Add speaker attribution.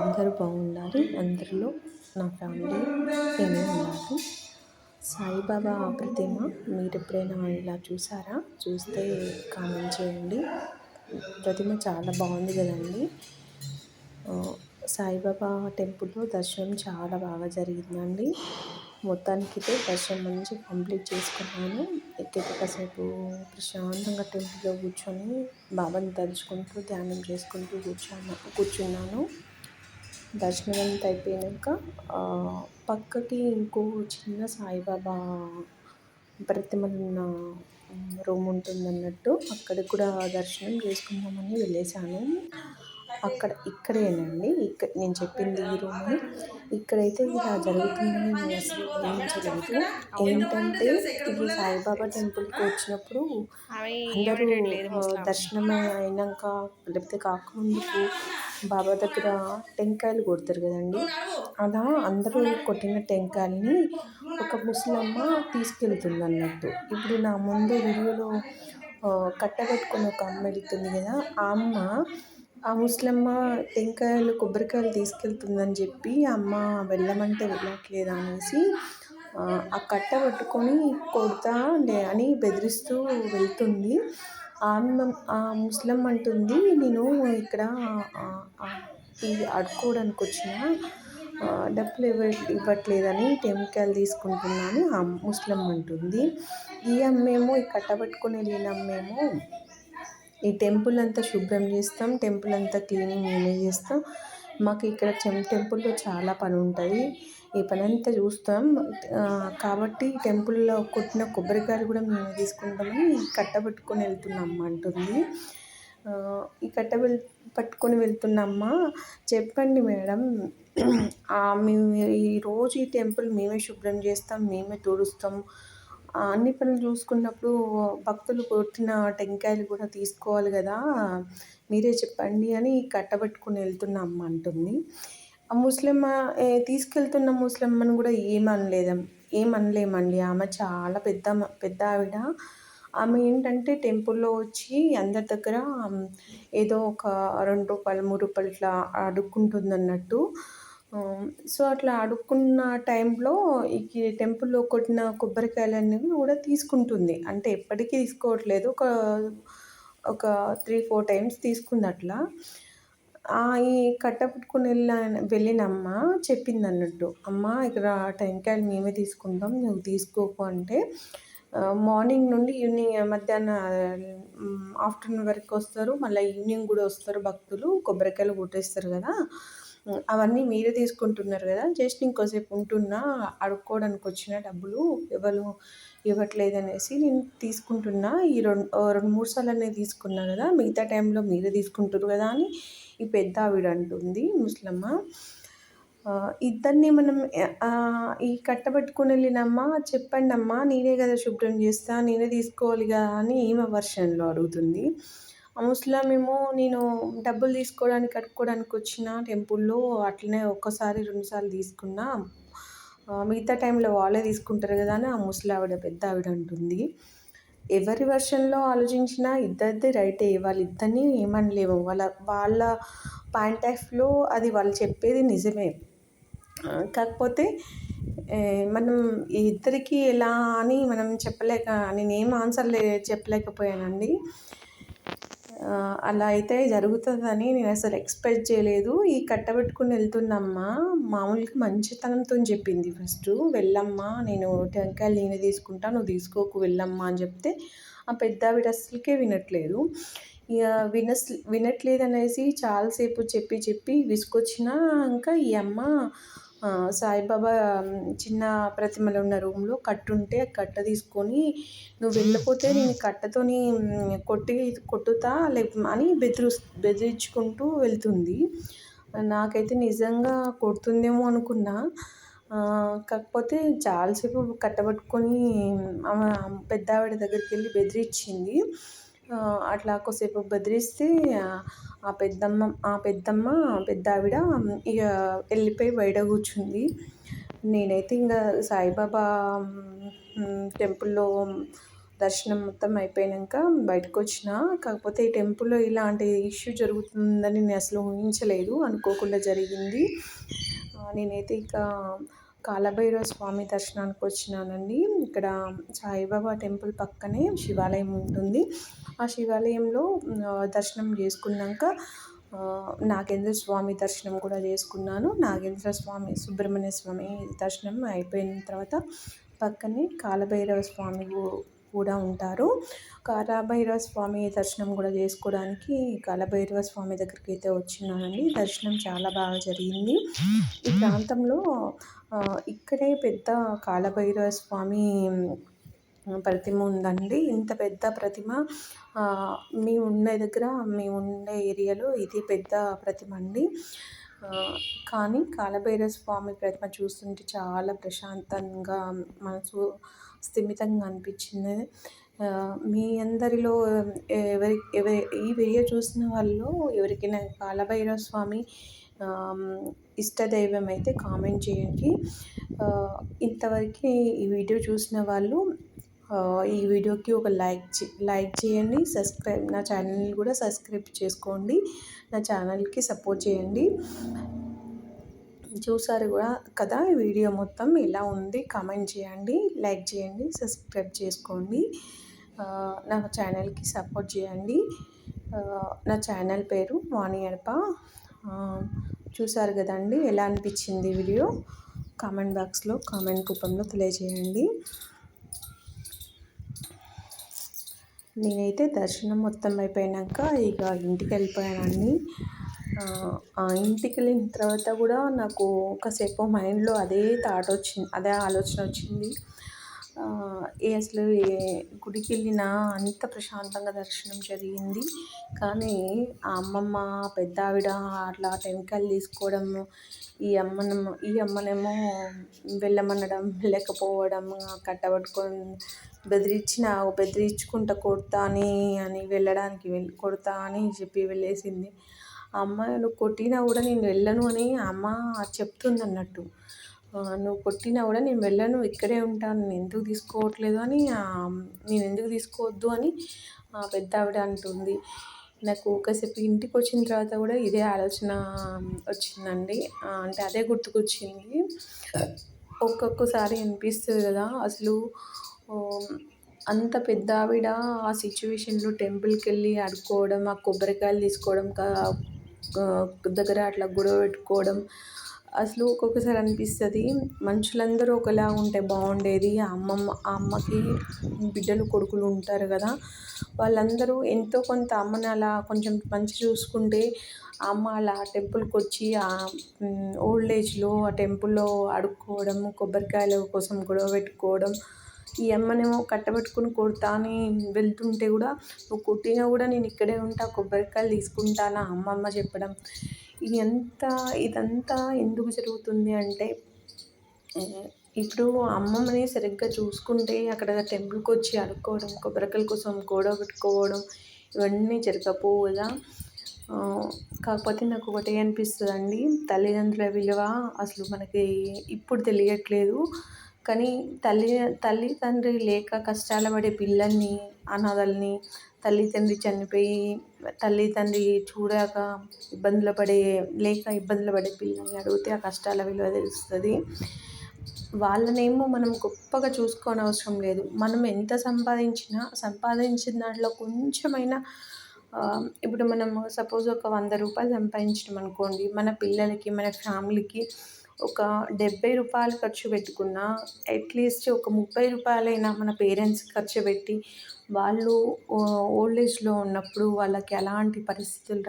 Speaker 1: అందరూ బాగుండాలి అందరిలో నా ఫ్యామిలీ నేను ఉన్నారు సాయిబాబా ప్రతిమ మీరు ఎప్పుడైనా ఇలా చూసారా? చూస్తే కామెంట్ చేయండి. ప్రతిమ చాలా బాగుంది కదండి. సాయిబాబా టెంపుల్లో దర్శనం చాలా బాగా జరిగిందండి. మొత్తానికి అయితే దర్శనం మంచి కంప్లీట్ చేసుకున్నాను. ఎక్కడికి కాసేపు ప్రశాంతంగా టెంపుల్లో కూర్చొని బాబాని తలుచుకుంటూ ధ్యానం చేసుకుంటూ కూర్చున్నా కూర్చున్నాను. దర్శనం అంతా అయిపోయాక పక్కకి ఇంకో చిన్న సాయిబాబా ప్రతిమలు ఉన్న రూమ్ ఉంటుంది అన్నట్టు అక్కడికి కూడా దర్శనం చేసుకుందామని వెళ్ళేసాను అక్కడ ఇక్కడేనండి. ఇక్కడ నేను చెప్పింది ఈ రూమ్. ఇక్కడైతే ఇలా జరుగుతుందని నేను అసలు ఊహించలేదు. ఏంటంటే ఇది సాయిబాబా టెంపుల్కి వచ్చినప్పుడు అందరూ దర్శనం అయినాక లేకపోతే కాకముందుకు బాబా దగ్గర టెంకాయలు కొడతారు కదండి. అలా అందరూ కొట్టిన టెంకాయల్ని ఒక ముసలమ్మ తీసుకెళ్తుంది అన్నట్టు ఇప్పుడు నా ముందు వీడియోలో కట్టబెట్టుకుని ఒక అమ్మ వెళ్తుంది కదా ఆ అమ్మ ఆ ముసలమ్మ టెంకాయలు కొబ్బరికాయలు తీసుకెళ్తుందని చెప్పి అమ్మ వెళ్ళమంటే వెళ్ళట్లేదు అనేసి ఆ కట్ట పట్టుకొని కొడతా అని బెదిరిస్తూ వెళ్తుంది. ఆ అమ్మ ఆ ముసలమ్మ అంటుంది నేను ఇక్కడ ఇది అడుక్కోవడానికి వచ్చిన డబ్బులు ఇవ్వ ఇవ్వట్లేదని టెంకాయలు తీసుకుంటున్నాను ఆ ముసలమ్మ అంటుంది. ఈ అమ్మేమో ఈ కట్ట పట్టుకొని వెళ్ళిన అమ్మేమో ఈ టెంపుల్ అంతా శుభ్రం చేస్తాం టెంపుల్ అంతా క్లీనింగ్ మేమే చేస్తాం మాకు ఇక్కడ టెంపుల్లో చాలా పని ఉంటుంది ఈ పని అంతా చూస్తాం కాబట్టి టెంపుల్లో కొట్టిన కొబ్బరికాయలు కూడా మేము తీసుకుంటామని కట్టబెట్టుకొని వెళ్తున్నాం అంటుంది. ఈ కట్ట పట్టుకొని వెళ్తున్నామ్మా చెప్పండి మేడం. మేము ఈరోజు ఈ టెంపుల్ మేమే శుభ్రం చేస్తాం మేమే తుడుస్తాం. అన్ని పనులు చూసుకున్నప్పుడు భక్తులు కొట్టిన టెంకాయలు కూడా తీసుకోవాలి కదా. మీరే చెప్పండి అని కట్టబెట్టుకుని వెళ్తున్నామ్మ అంటుంది. ఆ ముస్లిం తీసుకెళ్తున్న ముస్లిమ్మని కూడా ఏమనలేదు. ఏమనలేమండి. ఆమె చాలా పెద్ద పెద్ద ఆవిడ. ఆమె ఏంటంటే టెంపుల్లో వచ్చి అందరి దగ్గర ఏదో ఒక రెండు రూపాయలు మూడు రూపాయలు ఇట్లా అడుక్కుంటుంది అన్నట్టు సో అట్లా అడుక్కున్న టైంలో ఈ టెంపుల్లో కొట్టిన కొబ్బరికాయలు అనేవి కూడా తీసుకుంటుంది. అంటే ఎప్పటికీ తీసుకోవట్లేదు. ఒక ఒక త్రీ ఫోర్ టైమ్స్ తీసుకుంది అట్లా. ఈ కట్ట పుట్టుకుని వెళ్ళిన వెళ్ళిన అమ్మ చెప్పింది అన్నట్టు అమ్మ ఇక్కడ టెంకాయలు మేమే తీసుకుంటాం నువ్వు తీసుకోకు అంటే మార్నింగ్ నుండి ఈవినింగ్ మధ్యాహ్నం ఆఫ్టర్నూన్ వరకు వస్తారు మళ్ళీ ఈవినింగ్ కూడా వస్తారు భక్తులు కొబ్బరికాయలు కొట్టేస్తారు కదా అవన్నీ మీరే తీసుకుంటున్నారు కదా జస్ట్ ఇంకోసేపు ఉంటున్నా అడుక్కోవడానికి వచ్చిన డబ్బులు ఎవరు ఇవ్వట్లేదు అనేసి నేను తీసుకుంటున్నా. ఈ రెండు రెండు మూడు సార్లు అనేది తీసుకున్నా కదా మిగతా టైంలో మీరే తీసుకుంటారు కదా అని ఈ పెద్ద ఆవిడ అంటుంది ముసలమ్మ. ఇద్దరిని మనం ఈ కట్టబెట్టుకుని వెళ్ళినమ్మా చెప్పండి అమ్మా నేనే కదా శుభ్రం చేస్తా నేనే తీసుకోవాలి కదా అని ఈమె వర్షన్లో అడుగుతుంది. ఆ ముసలామేమో నేను డబ్బులు తీసుకోవడానికి కట్టుకోవడానికి వచ్చిన టెంపుల్లో అట్లనే ఒక్కసారి రెండుసార్లు తీసుకున్నా మిగతా టైంలో వాళ్ళే తీసుకుంటారు కదా అని ఆ ముసలావిడ పెద్ద ఆవిడ అంటుంది. ఎవరి వర్షన్లో ఆలోచించినా ఇద్దరిది రైటే వాళ్ళు ఇద్దరిని ఏమనలేము. వాళ్ళ వాళ్ళ పాయింట్ ఆఫ్లో అది వాళ్ళు చెప్పేది నిజమే. కాకపోతే మనం ఇద్దరికి ఎలా అని మనం చెప్పలేక నేను ఏం ఆన్సర్ లే చెప్పలేకపోయానండి. అలా అయితే జరుగుతుందని నేను అసలు ఎక్స్పెక్ట్ చేయలేదు. ఈ కట్టబెట్టుకుని వెళ్తున్నమ్మా మామూలుగా మంచితనంతో చెప్పింది ఫస్ట్. వెళ్ళమ్మా నేను టెంకాయలు నేనే తీసుకుంటా నువ్వు తీసుకోకు వెళ్ళమ్మా అని చెప్తే ఆ పెద్ద ఆవిడ అసలుకే వినట్లేదు. ఇక వినస్ వినట్లేదు అనేసి చాలాసేపు చెప్పి చెప్పి ఇంకా ఈ అమ్మ సాయిబాబా చిన్న ప్రతిమలు ఉన్న రూమ్లో కట్టు ఉంటే కట్ట తీసుకొని నువ్వు వెళ్ళిపోతే నేను కట్టతోని కొట్టి కొట్టుతా లే అని బెదిరి బెదిరించుకుంటూ వెళ్తుంది. నాకైతే నిజంగా కొడుతుందేమో అనుకున్నా. కాకపోతే చాలాసేపు కట్టబట్టుకొని ఆమె పెద్ద ఆవిడ దగ్గరికి వెళ్ళి బెదిరించింది. అట్లా కొద్దిసేపు బెదిరిస్తే ఆ పెద్దమ్మ ఆ పెద్దమ్మ పెద్ద ఆవిడ ఇక వెళ్ళిపోయి బయట కూర్చుంది. నేనైతే ఇంకా సాయిబాబా టెంపుల్లో దర్శనం మొత్తం అయిపోయాక బయటకు వచ్చిన. కాకపోతే ఈ టెంపుల్లో ఇలాంటి ఇష్యూ జరుగుతుందని నేను అసలు ఊహించలేదు. అనుకోకుండా జరిగింది. నేనైతే ఇక కాలభైరవ స్వామి దర్శనానికి వచ్చినానండి. ఇక్కడ సాయిబాబా టెంపుల్ పక్కనే శివాలయం ఉంటుంది. ఆ శివాలయంలో దర్శనం చేసుకున్నాక నాగేంద్ర స్వామి దర్శనం కూడా చేసుకున్నాను. నాగేంద్ర స్వామి సుబ్రహ్మణ్య స్వామి దర్శనం అయిపోయిన తర్వాత పక్కనే కాలభైరవ స్వామి కూడా ఉంటారు. కాలభైరవ స్వామి దర్శనం కూడా చేసుకోవడానికి కాలభైరవ స్వామి దగ్గరికి అయితే వచ్చినానండి. దర్శనం చాలా బాగా జరిగింది. ఈ ప్రాంతంలో ఇక్కడే పెద్ద కాలభైరవ స్వామి ప్రతిమ ఉందండి. ఇంత పెద్ద ప్రతిమ మేము ఉండే దగ్గర మేము ఉండే ఏరియాలో ఇది పెద్ద ప్రతిమ అండి. కానీ కాలభైరవ స్వామి ప్రతిమ చూస్తుంటే చాలా ప్రశాంతంగా మనసు స్థిమితంగా అనిపించింది. మీ అందరిలో ఎవరి ఎవరి ఈ వీడియో చూసిన వాళ్ళు ఎవరికైనా కాలభైరవ స్వామి ఇష్టదైవం అయితే కామెంట్ చేయండి. ఇంతవరకు ఈ వీడియో చూసిన వాళ్ళు ఈ వీడియోకి ఒక లైక్ లైక్ చేయండి. సబ్స్క్రైబ్ నా ఛానల్ని కూడా సబ్స్క్రైబ్ చేసుకోండి. నా ఛానల్కి సపోర్ట్ చేయండి. చూసారు కూడా కదా వీడియో మొత్తం ఎలా ఉంది? కామెంట్ చేయండి లైక్ చేయండి సబ్స్క్రైబ్ చేసుకోండి. నా ఛానల్కి సపోర్ట్ చేయండి. నా ఛానల్ పేరు వాణి అడప. చూసారు కదండి ఎలా అనిపించింది వీడియో? కామెంట్ బాక్స్లో కామెంట్ రూపంలో తెలియజేయండి. నేనైతే దర్శనం మొత్తం అయిపోయాక ఇక ఇంటికి వెళ్ళిపోయానండి ఇంటికి వెళ్ళిన తర్వాత కూడా నాకు కాసేపు మైండ్లో అదే థాట్ వచ్చింది అదే ఆలోచన వచ్చింది. అసలు గుడికి వెళ్ళినా అంత ప్రశాంతంగా దర్శనం జరిగింది. కానీ ఆ అమ్మమ్మ పెద్ద ఆవిడ అట్లా టెంకాయలు తీసుకోవడం ఈ అమ్మనమ్మ ఈ అమ్మనేమో వెళ్ళమనడం లేకపోవడం కట్టబట్టుకొని బెదిరించిన బెదిరించుకుంటా కొడతా అని అని వెళ్ళడానికి వెళ్ళి కొడతా అని చెప్పి వెళ్ళేసింది. అమ్మ నువ్వు కొట్టినా కూడా నేను వెళ్ళను అని అమ్మ చెప్తుంది అన్నట్టు నువ్వు కొట్టినా కూడా నేను వెళ్ళను ఇక్కడే ఉంటాను నేను ఎందుకు తీసుకోవట్లేదు అని నేను ఎందుకు తీసుకోవద్దు అని పెద్ద ఆవిడ అంటుంది. నాకు ఒకసేపు ఇంటికి వచ్చిన తర్వాత కూడా ఇదే ఆలోచన వచ్చిందండి. అంటే అదే గుర్తుకొచ్చింది. ఒక్కొక్కసారి అనిపిస్తుంది కదా అసలు అంత పెద్ద ఆవిడ ఆ సిచ్యువేషన్లో టెంపుల్కి వెళ్ళి అడుక్కోవడం ఆ కొబ్బరికాయలు తీసుకోవడం దగ్గర అట్లా గొడవ పెట్టుకోవడం అసలు ఒక్కొక్కసారి అనిపిస్తుంది. మనుషులందరూ ఒకలా ఉంటే బాగుండేది. ఆ అమ్మమ్మ ఆ అమ్మకి బిడ్డలు కొడుకులు ఉంటారు కదా. వాళ్ళందరూ ఎంతో కొంత అమ్మని అలా కొంచెం మంచి చూసుకుంటే ఆ అమ్మ అలా టెంపుల్కి వచ్చి ఆ ఓల్డ్ ఏజ్లో ఆ టెంపుల్లో అడుక్కోవడం కొబ్బరికాయల కోసం గొడవ పెట్టుకోవడం ఈ అమ్మనేమో కట్టబెట్టుకుని కొడతా అని వెళ్తుంటే కూడా నువ్వు కొట్టినా కూడా నేను ఇక్కడే ఉంటా కొబ్బరికాయలు తీసుకుంటానా? అమ్మమ్మ చెప్పడం. ఇది ఎంత ఇదంతా ఎందుకు జరుగుతుంది అంటే ఇప్పుడు అమ్మమ్మని సరిగ్గా చూసుకుంటే అక్కడ టెంపుల్కి వచ్చి అడుక్కోవడం కొబ్బరికాయల కోసం గొడవ పెట్టుకోవడం ఇవన్నీ జరగకపోవు కదా కాకపోతే నాకు ఒకటే అనిపిస్తుంది అండి తల్లిదండ్రుల విలువ అసలు మనకి ఇప్పుడు తెలియట్లేదు. కానీ తల్లి తల్లి తండ్రి లేక కష్టాల పడే పిల్లల్ని అనాథల్ని తల్లి తండ్రి చనిపోయి తల్లి తండ్రి చూడాక ఇబ్బందులు పడే లేక ఇబ్బందులు పడే పిల్లల్ని అడిగితే ఆ కష్టాల విలువ తెలుస్తుంది. వాళ్ళనేమో మనం గొప్పగా చూసుకోని అవసరం లేదు. మనం ఎంత సంపాదించినా సంపాదించిన దాంట్లో కొంచెమైనా ఇప్పుడు మనం సపోజ్ ఒక వంద రూపాయలు సంపాదించినాం అనుకోండి మన పిల్లలకి మన ఫ్యామిలీకి ఒక డెబ్బై రూపాయలు ఖర్చు పెట్టుకున్నా అట్లీస్ట్ ఒక ముప్పై రూపాయలైనా మన పేరెంట్స్ ఖర్చు పెట్టి వాళ్ళు ఓల్డ్ ఏజ్లో ఉన్నప్పుడు వాళ్ళకి ఎలాంటి పరిస్థితులు